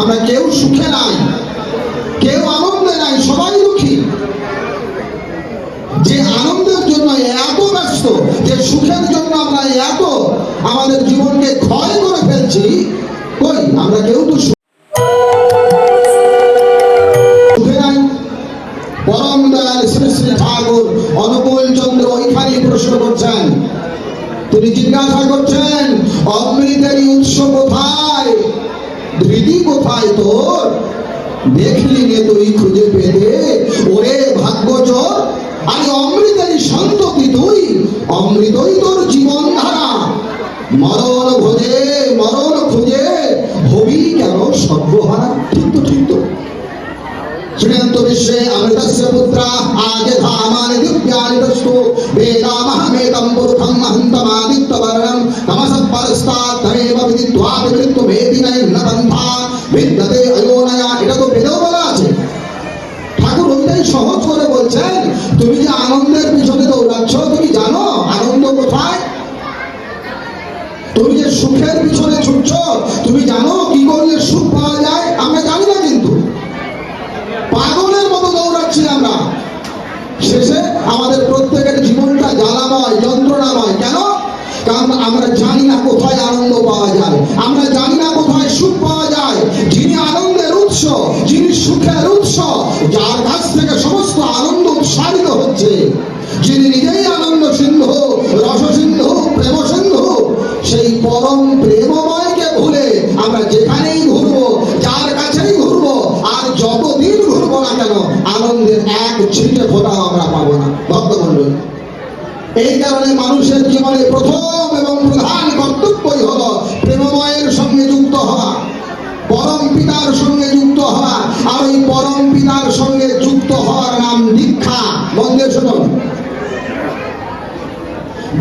আমরা কেউ সুখে নাই, কেউ আনন্দে নাই, সবাই দুঃখী। যে আনন্দের জন্য এত ব্যস্ত, যে সুখের জন্য আমরা এত আমাদের জীবনকে ক্ষয় করে ফেলছি, কই, আমরা কেউ তো পরম শ্রী শ্রী ঠাকুর প্রশ্ন করছেন। তিনি জিজ্ঞাসা করছেন, অমৃতের উৎস কোথায়? ধৃতি কোথায় তোর? দেখলি নে তুই খুঁজে পেতে। ওরে ভাগ্যচোর আমি অমৃতের সন্ততি তুই। অমৃতই তোর জীবন ধারা মরণ ভোজে, মরণ খুঁজে, হবি কেন সর্বহারা? কিন্তু श्रीयन्त विश्वे अमृतस्य पुत्रा आजधामानि दिव्यानि दस्तु वेदामहमेतं पुरुषं महन्तमादित्यवर्णं तमसः परस्तात् तमेव विदित्वा विवृत्तमेति न पन्था বিদ্যতে অয়োনয়া এটা তো বেদেও বলা আছে ঠাকুর ওইটাই সহজ করে বলছেন তুমি যে আনন্দের পিছনে দৌড়াচ্ছ তুমি জানো আনন্দ কোথায় তুমি যে সুখের পিছনে ছুটছ তুমি জানো কি করলে সুখ পাওয়া যায় আমরা শেষে আমাদের প্রত্যেকের জীবনটা জ্বালাময়, যন্ত্রণাময়। কেন? কারণ আমরা জানি না কোথায় আনন্দ পাওয়া যায়। আমরা জানি না কোথায় সুখ পাওয়া যায়। যিনি আনন্দের উৎস, যিনি সুখের উৎস, যার কাছ থেকে সমস্ত আনন্দ উৎসারিত হচ্ছে। যিনি নিজেই আনন্দ সিন্ধু রস সিন্ধু প্রেম সিন্ধু সেই পরম প্রেমময়কে ভুলে আমরা যেখানেই ঘুরবো, যার কাছেই ঘুরবো, আর যতদিন ঘুরবো না কেন, আনন্দের এক ছিটে ফোটাও আমরা পাবো না ভক্তমন্ডল এই কারণে মানুষের জীবনে প্রথম এবং প্রধান কর্তব্যই হলো প্রেমময়ের সঙ্গে যুক্ত হওয়া, পরম পিতার সঙ্গে যুক্ত হওয়া, আর ওই পরম পিতার সঙ্গে যুক্ত হওয়ার নাম দীক্ষা। বন্ধে শুনুন।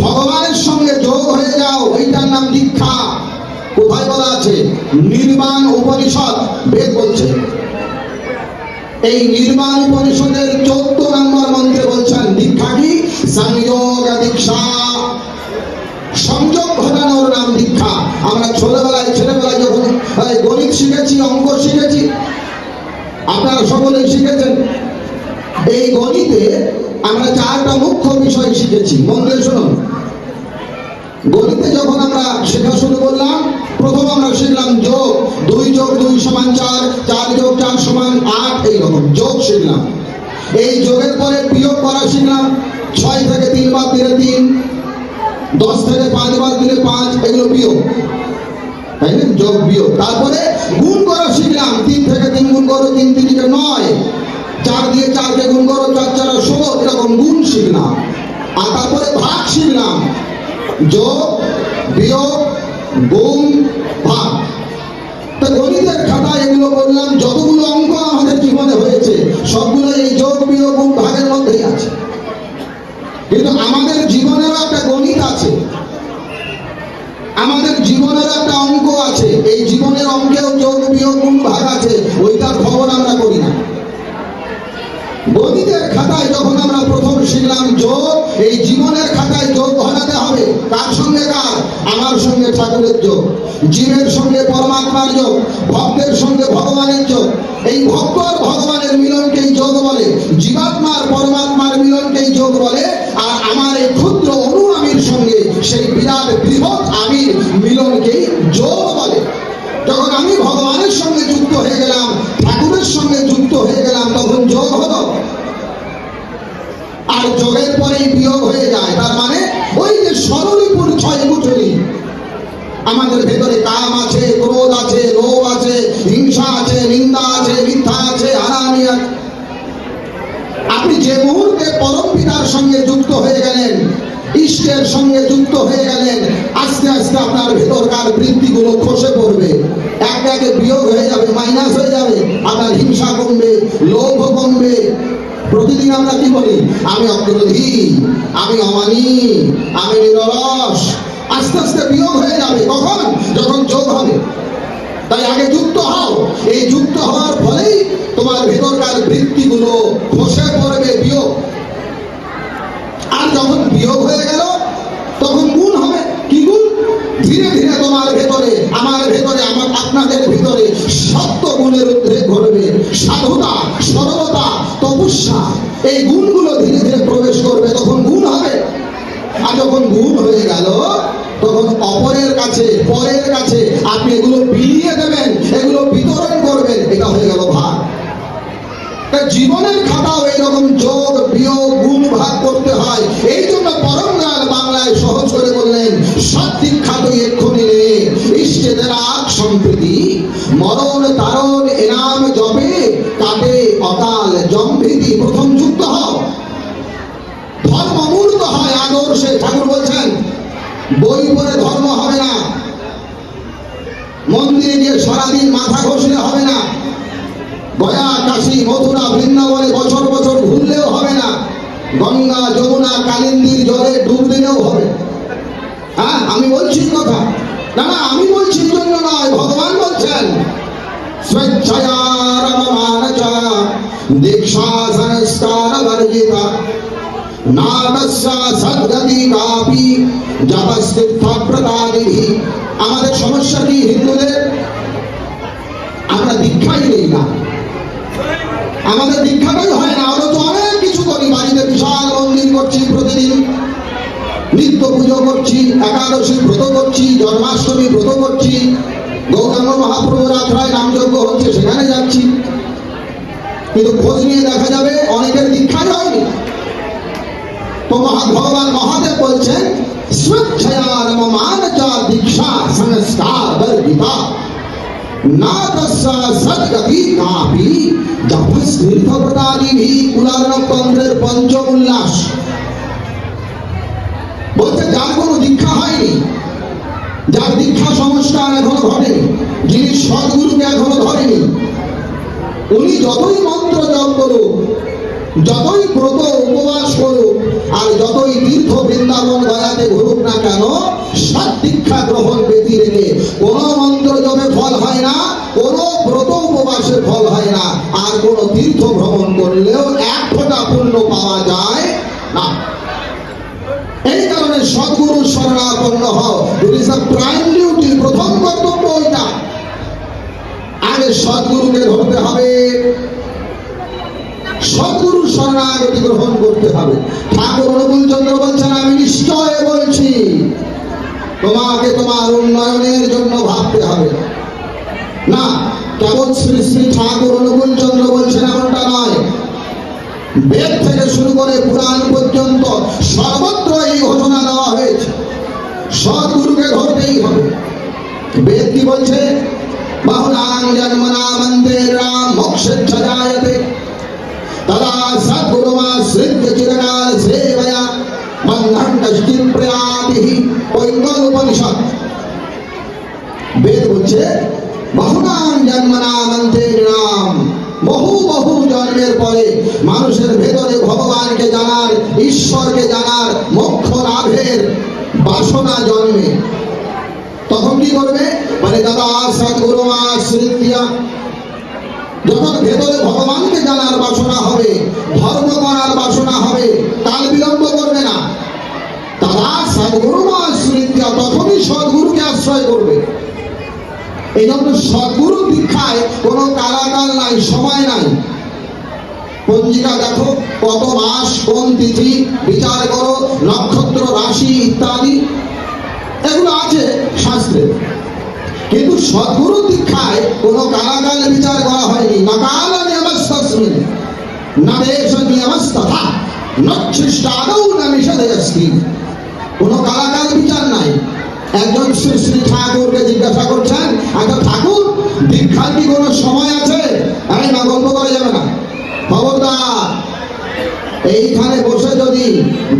ভগবানের সঙ্গে যোগ হয়ে যাও, এইটার নাম দীক্ষা। কোথায় বলা আছে? নির্মাণ উপনিষদ বেদ বলছে। এই নির্মাণ পরিষদের চোদ্দ নম্বর মন্ত্রে বলছেন দীক্ষা কি সংযোগ দীক্ষা সংযোগ ঘটানোর নাম দীক্ষা আমরা ছোটবেলায়, ছেলেবেলায় যখন গণিত শিখেছি, অঙ্ক শিখেছি, আপনারা সকলেই শিখেছেন। এই গণিতে আমরা চারটা মুখ্য বিষয় শিখেছি। মন দিয়ে শুনুন। গণিতে যখন আমরা শেখা শুরু করলাম প্রথম আমরা শিখলাম যোগ। দুই যোগ, দুই সমান চার চার যোগ, চার সমান আট, এইরকম। যোগ শিখলাম। এই যোগের পরে বিয়োগ করা শিখলাম। ছয় থেকে তিন বার দিলে তিন, দশ থেকে পাঁচ বার দিলে পাঁচ, এগুলো বিয়োগ। তাই না? যোগ, বিয়োগ। তারপরে গুণ করা শিখলাম। তিন থেকে তিন গুণ করো, তিন তিনকে নয়। চার দিয়ে চারকে গুণ করো, চার চার ষোলো, এরকম গুণ শিখলাম। আর তারপরে ভাগ শিখলাম। যোগ, বিয়োগ গুণ ভাগ। তো গণিতের খাতা এগুলো বললাম যতগুলো অঙ্ক আমাদের জীবনে হয়েছে সবগুলো এই যোগ বিয়োগ গুণ ভাগের মধ্যেই আছে। কিন্তু আমাদের জীবনেরও একটা গণিত আছে। আমাদের জীবনের একটা অঙ্ক আছে। এই জীবনের অঙ্কেও যোগ বিয়োগ গুণ ভাগ আছে, ওইটার খবর আমরা করি না। গণিতের খাতায় যখন আমরা প্রথম শিখলাম যোগ এই জীবনের খাতায় যোগ ঘটাতে হবে কার সঙ্গে কার আমার সঙ্গে ঠাকুরের যোগ জীবের সঙ্গে পরমাত্মার যোগ, ভক্তের সঙ্গে ভগবানের যোগ। এই ভক্ত আর ভগবানের মিলনকেই যোগ বলে জীবাত্মার পরমাত্মার মিলনকেই যোগ বলে, আর আমার এই ক্ষুদ্র অনু আমির সঙ্গে সেই বিরাট বৃহৎ আমির মিলনকেই যোগ বলে। যখন আমি ভগবানের সঙ্গে যুক্ত হয়ে গেলাম, ঠাকুরের সঙ্গে যুক্ত হয়ে গেলাম, তখন যোগ হলো। আর যোগের পরেই বিয়োগ হয়ে যায়, তার মানে ওই যে সরলিপুর ছয় গুঠলি আমাদের ভেতরে কাম আছে, ক্রোধ আছে লোভ আছে, হিংসা আছে, নিন্দা আছে, মিথ্যা আছে, হারামি আছে। আপনি যে মুহূর্তে পরম পিতার সঙ্গে যুক্ত হয়ে গেলেন, ইষ্টের সঙ্গে যুক্ত হয়ে গেলেন, আস্তে আস্তে আপনার ভেতরকার বৃত্তিগুলো খসে পড়বে। এক একে বিয়োগ হয়ে যাবে, মাইনাস হয়ে যাবে, আপনার হিংসা কমবে, লোভ কমবে। প্রতিদিন আমরা কি বলি? আমি অগ্রধী, আমি অমানি, আমি নিরলস আস্তে আস্তে বিয়োগ হয়ে যাবে কখন? যখন যোগ হবে। তাই আগে যুক্ত হও। এই যুক্ত হওয়ার ফলেই তোমার ভেতরকার বৃত্তিগুলো খসে পড়বে বিয়োগ। আর যখন বিয়োগ হয়ে গেল, তখন গুণ হবে। কি গুণ? ধীরে ধীরে তোমার ভেতরে, আমার ভেতরে, আমার আপনাদের ভেতরে সত্য গুণের উদ্রেক ঘটবে। সাধুতা, সরলতা, তপস্যা, এই গুণগুলো ধীরে ধীরে প্রবেশ করবে। তখন গুণ হবে। আর যখন গুণ হয়ে গেল তখন অপরের কাছে, পরের কাছে আপনি এগুলো বিলিয়ে দেবেন, এগুলো বিতরণ করবেন, এটা হয়ে গেল ভাগ। জীবনের খাতাও এইরকম যোগ বিয়োগ, গুণ ভাগ করতে হয়। এই জন্য পরমগাল বাংলায় সহজ করে বললেন দীক্ষা তুই এক্ষুনি নে ইষ্টেদের আগ সম্প্রীতি। মরণ, তারণ, এনাম জবে কাটে অকাল, জম্ভীতি, প্রথম যুক্ত হও। ধর্ম মূর্ত হয় আদর্শে ঠাকুর বলছেন বই পড়ে ধর্ম হবে না। মন্দিরে গিয়ে সারাদিন মাথা ঘষলে হবে না। গয়া, কাশী, মথুরা, বৃন্দাবনে বছর বছর ঘুরলেও হবে না। গঙ্গা, যমুনা, কালিন্দির জলে ডুব দিলেও হবে। হ্যাঁ আমি বলছি কথা। না না, আমি বলছি জন্য নয়, ভগবান বলছেন। স্বেচ্ছায়ারমানচা দীক্ষা সংস্কার নামস্যা জপস্থিত প্রদানিধি আমাদের সমস্যা কি হিন্দুদের? আমরা দীক্ষাই নেই না। আমাদের দীক্ষাটাই হয় না, আমরা তো অনেক কিছু করি। বাড়িতে বিশাল মন্দির করছি প্রতিদিন। নিত্য পুজো করছি, একাদশী ব্রত করছি, জন্মাষ্টমী ব্রত করছি। গৌরাঙ্গ মহাপ্রভুর আখড়ায় নামযজ্ঞ হচ্ছে, সেখানে যাচ্ছি। কিন্তু খোঁজ নিয়ে দেখা যাবে, অনেকের দীক্ষাই হয়নি ভগবান মহাদেব বলছেন স্বেচ্ছায়ার মমানচা দীক্ষা সংস্কার বর্গিতা না তস্যা সদ্গতি কাপি জপস্থিত প্রদানিভি কুলারণতন্ত্রের পঞ্চম উল্লাস বলছে, যার কোনো দীক্ষা হয়নি, যার দীক্ষা সংস্কার এখনও ঘটেনি, যিনি সদ্গুরুকে এখনও ধরেনি, উনি যতই মন্ত্র জপ করুক যতই ব্রত উপবাস করুক আর যতই তীর্থ বৃন্দাবন গয়াতে ঘুরুক না কেন, সৎ দীক্ষা গ্রহণ ব্যতি রেখে কোন মন্ত্র জপে ফল হয় না, কোন ব্রত উপবাসের ফল হয় না। আর কোন তীর্থ ভ্রমণ করলেও এক ফোঁটা পুণ্য পাওয়া যায় না। এই কারণে সদ্গুরু শরণাপন্ন হও। ইট দ্য প্রাইম ডিউটি প্রথম কর্তব্য ওইটা। আগে সদ্গুরুকে ধরতে হবে। সদ্গুরু শরণাগতি গ্রহণ করতে হবে। ঠাকুর অনুকূল চন্দ্র বলছেন, আমি নিশ্চয় বলছি, তোমাকে তোমার উন্নয়নের জন্য ভাবতে হবে। না, কেবল শ্রী শ্রী ঠাকুর অনুকূল চন্দ্র বলছেন এমনটা নয়। বেদ থেকে শুরু করে পুরাণ পর্যন্ত সর্বত্র এই ঘোষণা দেওয়া হয়েছে। সদ্গুরুকে ধরতেই হবে। বেদ কি বলছে? বহুনাং জন্মের পরে মানুষের ভেতরে ভগবানকে জানার, ঈশ্বরকে জানার মোক্ষ লাভের বাসনা জন্মে। তখন কি করবে? মানে দাদা, সদ্গুরু আশ্রিতিয়া যখন ভেতরে ভগবানকে জানার বাসনা হবে, ধর্ম করার বাসনা হবে কাল বিলম্ব করবে না। তারা সদ্গুরু আশ্রিতিয়া তখনই সদ্গুরুকে আশ্রয় করবে। এই জন্য সদ্গুরু দীক্ষায় কোনো কালাকাল নাই, সময় নাই। পঞ্জিকা দেখো, কত মাস, কোন তিথি, বিচার করো, নক্ষত্র, রাশি ইত্যাদি। এগুলো আছে শাস্ত্রে। কিন্তু সদ্গুরু দীক্ষায় কোনো কালাকাল বিচার করা হয়নি। না কাল নিয়মস্তস্মিন না দেশ নিয়মস্তথা নচ্ছিষ্ট আদৌ না নিষেধে অস্তি কোনো কালাকাল বিচার নাই। একজন শ্রী শ্রী ঠাকুরকে জিজ্ঞাসা করছেন আচ্ছা ঠাকুর, দীক্ষার কি কোনো সময় আছে? এই না গল্প করা যাবে না খবরদার এইখানে বসে যদি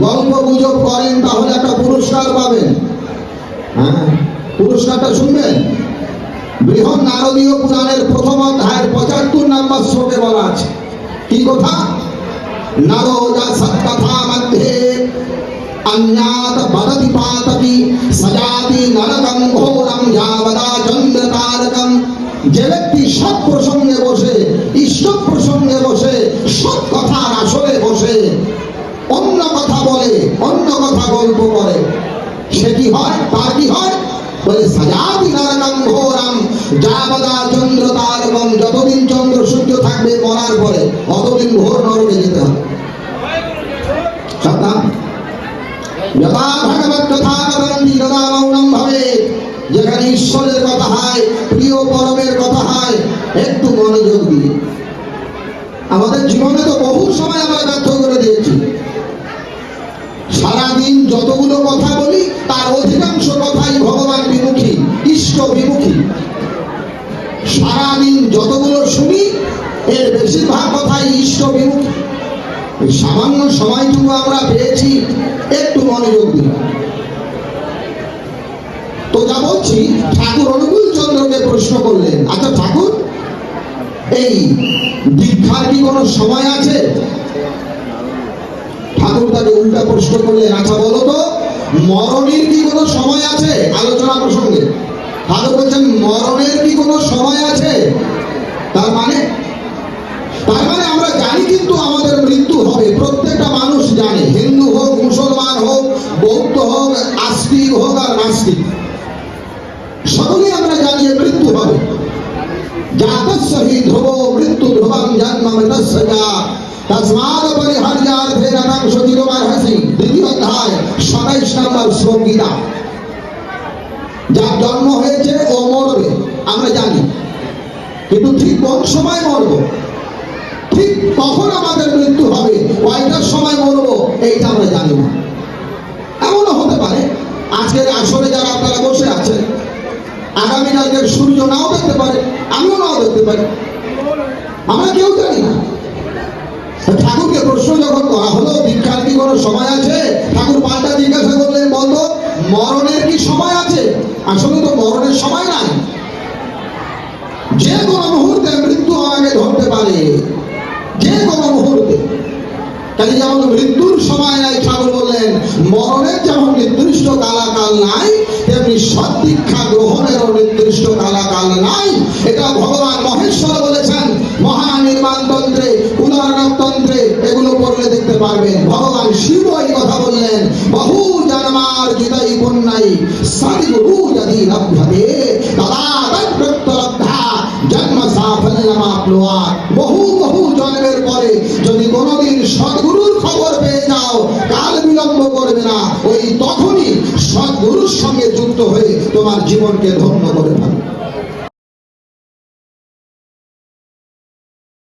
গল্প গুজব করেন, তাহলে একটা পুরস্কার পাবেন। হ্যাঁ পুরস্কারটা শুনবেন? বৃহৎ নারদীয় পুরাণের প্রথম অধ্যায়ের পঁচাত্তর নম্বর শ্লোকে বলা আছে। কি কথা? নারদা সৎকথা মধ্যে অন্যাত বদতি পাততি সজাতি নরকম ঘোরম যাবদা চন্দ্র তারকম যে ব্যক্তি সৎ প্রসঙ্গ গল্প করে। হয়? কি হয়? বলে ঘোরাম যাবদা চন্দ্র তার এবং যতদিন চন্দ্র সূর্য থাকবে মরার পরে অতদিন ঘোর নরকে যেতে হবে। ভগবত ভাবে, যেখানে ঈশ্বরের কথা হয়, প্রিয় পরমের কথা হয়, একটু মনোযোগ দিয়ে। আমাদের জীবনে তো বহু সময় আমরা ব্যর্থ সারাদিন যতগুলো কথা বলি, তার অধিকাংশ কথাই ভগবান বিমুখী, ইষ্ট বিমুখী। সারাদিন যতগুলো শুনি, এর বেশিরভাগ কথাই ইষ্ট বিমুখী। সামান্য সময়টুকু আমরা পেয়েছি, একটু মনোযোগ দিন তো যা বলছি, ঠাকুর অনুকূল চন্দ্রকে প্রশ্ন করলেন। আচ্ছা ঠাকুর, এই দীক্ষার কি কোনো সময় আছে? ঠাকুর তাকে উল্টা প্রশ্ন করলেন আচ্ছা বলো তো, মরণের কি কোনো সময় আছে? আলোচনা প্রসঙ্গে। ঠাকুর বলছেন, মরণের কি কোনো সময় আছে? তার মানে? তার মানে আমরা জানি কিন্তু আমাদের মৃত্যু হবে। প্রত্যেকটা মানুষ জানে। হিন্দু হোক, মুসলমান হোক, বৌদ্ধ হোক, আস্তিক হোক আর নাস্তিক। সকলেই আমরা জানি মৃত্যু হবে। জাতস্য হি মৃত্যু ধ্রুবং জন্ম যা। তস্মাদ পরিহার্যার্থে রণং সচিরমার্হসি দ্বিতীয় অধ্যায়, সাতাইশ নম্বর গীতা যার জন্ম হয়েছে ও মরবে, আমরা জানি। কিন্তু ঠিক কোন সময় মরবো? ঠিক কখন আমাদের মৃত্যু হবে? কয়টার সময় মরবো? এইটা আমরা জানি না। এমনও হতে পারে, আজকের আসরে যারা আপনারা বসে আছেন আগামীকালকের সূর্য নাও দেখতে পারে, আমিও নাও দেখতে পারি। আমরা কেউ জানি না। ঠাকুরকে প্রশ্ন যখন করা হলো দীক্ষার কি কোনো সময় আছে? ঠাকুর পাল্টা জিজ্ঞাসা করলেন, বলতো, মরণের কি সময় আছে? আসলে তো মরণের সময় নাই। যে কোনো মুহূর্তে মৃত্যু আমাকে ধরতে পারে। যে কোনো মুহূর্তে। কাজে যেমন মৃত্যুর সময় নাই, ঠাকুর বললেন, মরণের যেমন নির্দিষ্ট কালাকাল নাই, তেমনি সদীক্ষা গ্রহণেরও নির্দিষ্ট কালাকাল নাই। এটা ভগবান দেখতে পারবেন। ভগবান শিব এই কথা বললেন। বহু জন্মার জিতাই পুণ্যাই সাদি গুরু যদি লভ্যতে। তদা তৎপ্রত্যলব্ধা জন্ম বহু বহু জন্মের পরে যদি কোনোদিন সদ্গুরুর খবর পেয়ে যাও, কাল বিলম্ব করবে না। ওই তখনই সদ্গুরুর সঙ্গে যুক্ত হয়ে তোমার জীবনকে ধন্য করে ফেলবে